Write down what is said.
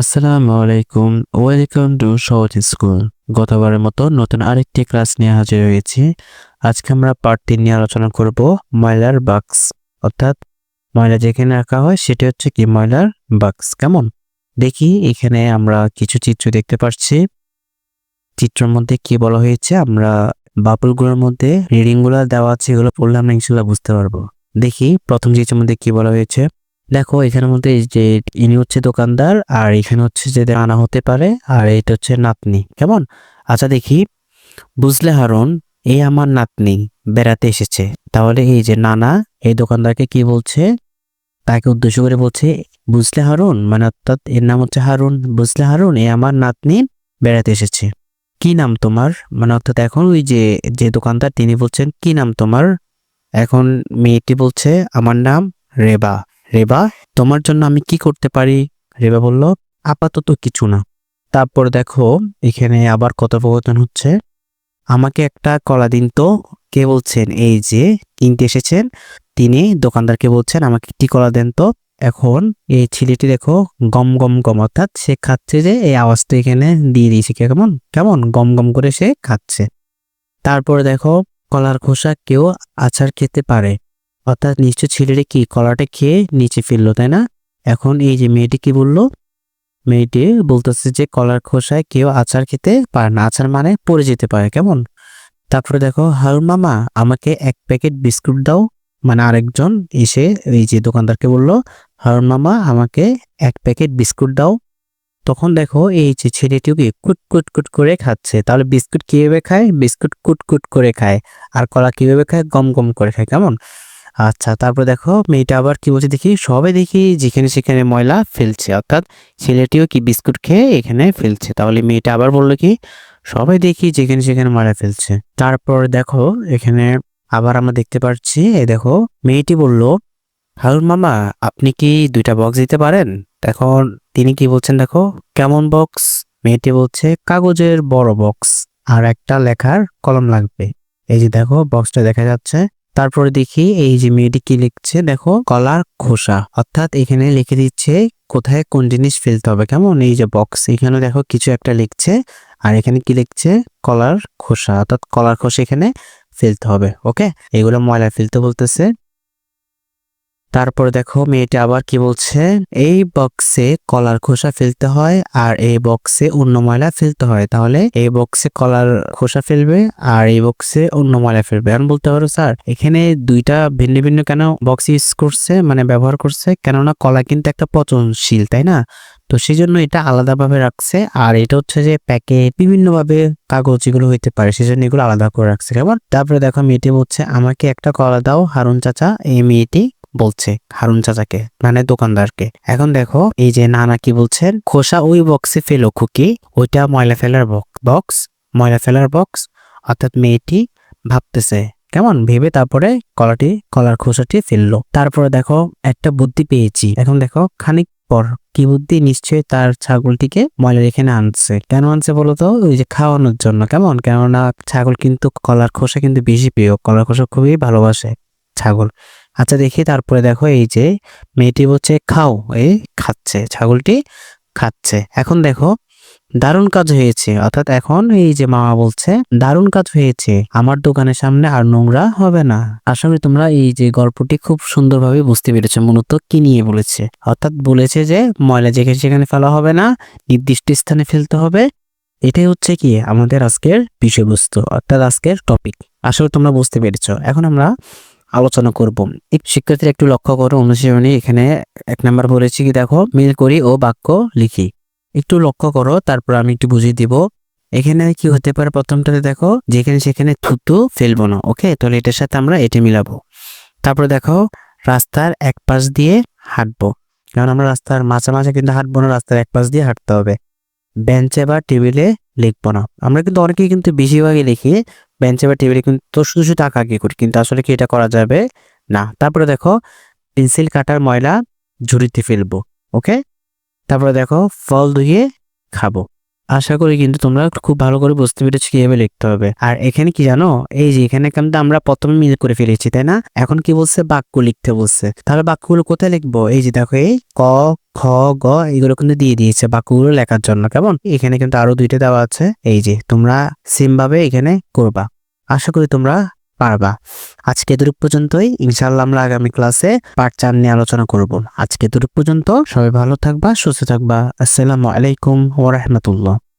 আসসালামু আলাইকুম, welcome to সহজ স্কুল। গতবারের মতো নতুন আরেকটি ক্লাস নিয়ে হাজির হয়েছি। আজকে আমরা পার্ট তিন নিয়ে আলোচনা করব ময়লার বাক্স। অর্থাৎ ময়লা যেখানে রাখা হয় সেটি হচ্ছে কি ময়লার বাক্স। কেমন? দেখি এখানে আমরা কিছু চিত্র দেখতে পাচ্ছি। চিত্রের মধ্যে কি বলা হয়েছে আমরা বাবলগুলোর মধ্যে রিডিংগুলো দেওয়া আছে, এগুলো পড়লে আমরা ইনশাল্লাহ বুঝতে পারব। দেখি প্রথম চিত্রের মধ্যে কি বলা হয়েছে? দেখো, এখানের মধ্যে যে ইনি হচ্ছে দোকানদার, আর এখানে হচ্ছে যে আনা হতে পারে, আর এটা হচ্ছে নাতনি, কেমন? আচ্ছা দেখি, বুঝলে হারুন, এই আমার নাতনি বেড়াতে এসেছে। তাহলে এই যে নানা, এই দোকানদারকে কি বলছে? তাকে উদ্দেশ্য করে বলছে, বুঝলে হারুন? মানে অর্থাৎ এর নাম হচ্ছে হারুন। বুঝলে হারুন এ আমার নাতনি বেড়াতে এসেছে। কি নাম তোমার? মানে অর্থাৎ এখন ওই যে যে দোকানদার, তিনি বলছেন, কি নাম তোমার? এখন মেয়েটি বলছে, আমার নাম রেবা। রেবা, তোমার জন্য আমি কি করতে পারি? রেবা বলল, আপাতত কিছু না। তারপর দেখো, এখানে আবার কথোপকথন হচ্ছে। আমাকে একটা কলা দিন তো, কে বলছেন? এই যে কিনতে এসেছেন। তিনি দোকানদারকে বলছেন, আমাকে একটি কলা দেন তো। এখন এই ছেলেটি দেখো, গম গম গম, অর্থাৎ সে খাচ্ছে যে, এই আওয়াজটা এখানে দিয়ে দিয়েছে কেমন? কেমন? গম গম করে সে খাচ্ছে। তারপরে দেখো, কলার খোসা কেউ আচার খেতে পারে। অর্থাৎ নিশ্চয় ছেলেটি কি কলাটা খেয়ে নিচে ফেলল তাই না? এখন এই যে মেয়েটি কি বলল? মেয়েটি বলতেছে যে কলার খোসায় কেউ আচার খেতে পারে না। আচার মানে পড়ে যেতে পারে, কেমন? তারপরে দেখো, হারুন মামা, আমাকে এক প্যাকেট বিস্কুট দাও। মানে আরেকজন এসে এই যে দোকানদারকে বলল, হারুন মামা, আমাকে এক প্যাকেট বিস্কুট দাও। তখন দেখো, এই যে ছেলেটিও কি কুট কুট কুট করে খাচ্ছে। তাহলে বিস্কুট কীভাবে খায়? বিস্কুট কুট কুট করে খায়। আর কলা কীভাবে খায়? গম গম করে খায়, কেমন? আচ্ছা তারপর দেখো মেয়েটা আবার কি বলছে দেখি, সবাই দেখি যেখানে সেখানে ময়লা ফেলছে, অর্থাৎ ছেলেটিও কি বিস্কুট খেয়ে এখানে ফেলছে। তাহলে মেয়েটা আবার বলল কি, সবাই দেখি যেখানে সেখানে ময়লা ফেলছে। তারপর দেখো এখানে আবার আমরা দেখতে পাচ্ছি এই দেখো মেয়েটি বলল, হারুন মামা, আপনি কি দুইটা বক্স দিতে পারেন? এখন তিনি কি বলছেন দেখো, কেমন বক্স মেয়েটি বলছে, কাগজের বড় বক্স আর একটা লেখার কলম লাগবে। এই যে দেখো বক্সটা দেখা যাচ্ছে। তারপরে দেখি এই যে মেয়েটি কি লিখছে? দেখো কলার খোসা। অর্থাৎ এখানে লিখে দিচ্ছে কোথায় কোন জিনিস ফেলতে হবে। কেমন? এই যে বক্স এখানে দেখো কিছু একটা লিখছে। আর এখানে কি লিখছে? কলার খোসা। অর্থাৎ কলার খোসা এখানে ফেলতে হবে। ওকে এগুলো ময়লা ফেলতে বলতেছে। তারপর দেখো মেয়েটা আবার কি বলছে? এই বক্সে কলার খোসা ফেলতে হয় আর এই বক্সে অন্য ময়লা ফেলতে হয়। তাহলে এই বক্সে কলার খোসা ফেলবে আর এই বক্সে অন্য ময়লা ফেলবে। এখন বলতে পারো, স্যার, এখানে দুইটা ভিন্ন ভিন্ন কেন বক্স ইউজ করছে মানে ব্যবহার করছে? কেননা কলা কিন্তু একটা পচনশীল, তাই না? তো সেই জন্য এটা আলাদাভাবে রাখছে আর এটা হচ্ছে যে প্যাকেট বিভিন্নভাবে কাগজ এগুলো হইতে পারে সেই জন্য এগুলো আলাদা করে রাখছে। কেমন? তারপরে দেখো মেয়েটি বলছে, আমাকে একটা কলা দাও, হারুন চাচা। এই মেয়েটি বলছে হারুন চাচাকে মানে দোকানদারকে। এখন দেখো, এই যে নানা কি বলছেন, খোসা ওই বক্সে ফেলো খুকি, ওইটা ময়লা ফেলার বক্স ময়লা ফেলার বক্স অর্থাৎ মেয়েটি ভাবতেছে, কেমন? ভেবে তারপরে কলাটি, কলার খোসাটি ফেলল। তারপরে দেখো, একটা বুদ্ধি পেয়েছি। এখন দেখো, খানিক পর কি বুদ্ধি? নিশ্চয়ই তার ছাগলটিকে ময়লা এখানে আনছে। কেন আনছে বলতো ওই যে খাওয়ানোর জন্য। কেমন? কেননা ছাগল কিন্তু, কলার খোসা কিন্তু বেশি প্রিয়। কলার খোসা খুবই ভালোবাসে ছাগল। আচ্ছা দেখি তারপরে দেখো এই যে মেয়েটি বলছে, খাও এই খাচ্ছে, ছাগলটি খাচ্ছে। এখন দেখো, দারুণ কাজ হয়েছে। অর্থাৎ এখন এই যে মামা বলছে, দারুণ কাজ হয়েছে, আমার দোকানের সামনে আর নোংরা হবে না। করি তোমরা এই যে গল্পটি খুব সুন্দরভাবে বুঝতে পেরেছ, মূলত কি নিয়ে বলেছে? অর্থাৎ বলেছে যে, ময়লা যেখানে সেখানে ফেলা হবে না, নির্দিষ্ট স্থানে ফেলতে হবে। এটাই হচ্ছে কি আমাদের আজকের বিষয়বস্তু, অর্থাৎ আজকের টপিক করি তোমরা বুঝতে পেরেছ। এখন আমরা আলোচনা করব। শিক্ষার্থীরা একটু লক্ষ্য করো, অনুশীলনী এখানে এক নাম্বার বলেছি কি, দেখো, মিল করি ও বাক্য লিখি। একটু লক্ষ্য করো, তারপর আমি একটু বুঝিয়ে দিব। এখানে কি হতে পারে? প্রথমটাতে দেখো, যেখানে সেখানে থুতু ফেলব না, ওকে? তাহলে এটার সাথে আমরা এটা মিলাবো। তারপর দেখো, রাস্তার এক পাশ দিয়ে হাঁটবো। কারণ আমরা রাস্তার মাঝে মাঝে কিন্তু হাঁটবো না, রাস্তার এক পাশ দিয়ে হাঁটতে হবে। বেঞ্চে বা টেবিলে লিখব না। আমরা কিন্তু অনেকেই কিন্তু বেশিরভাগই লিখি বেঞ্চে বা টেবিলে কিন্তু শুধু শুধু টাকা আগে করি, কিন্তু আসলে কি এটা করা যাবে? না। তারপরে দেখো পেন্সিল কাটার ময়লা, ঝুড়িতে ফেলব ওকে তারপরে দেখো ফল ধুয়ে খাব। আশা করি কিন্তু তোমরা খুব ভালো করে বুঝতে পেরেছ কীভাবে লিখতে হবে। আর এখানে কি জানো? এই যে এখানে কিন্তু আমরা প্রথমে মিল করে ফেলেছি, তাই না? এখন কি বলছে? বাক্য লিখতে বলছে। তাহলে বাক্যগুলো কোথায় লিখব? এই যে দেখো, এই ক, খ, গ এগুলো কিন্তু দিয়ে দিয়েছে বাক্যগুলো লেখার জন্য, কেমন? এখানে কিন্তু আরও দুইটা দেওয়া আছে। এই যে তোমরা সেম ভাবে এখানে করবা। আশা করি তোমরা পারবা। আজকে দূর পর্যন্তই। ইনশাল্লাহ আমরা আগামী ক্লাসে পার্ট চার নিয়ে আলোচনা করব। আজকে দূর পর্যন্ত সবাই ভালো থাকবা, সুস্থ থাকবা। আসসালামু আলাইকুম ওরহমতুল্লাহ রাহমাতুল্লাহ।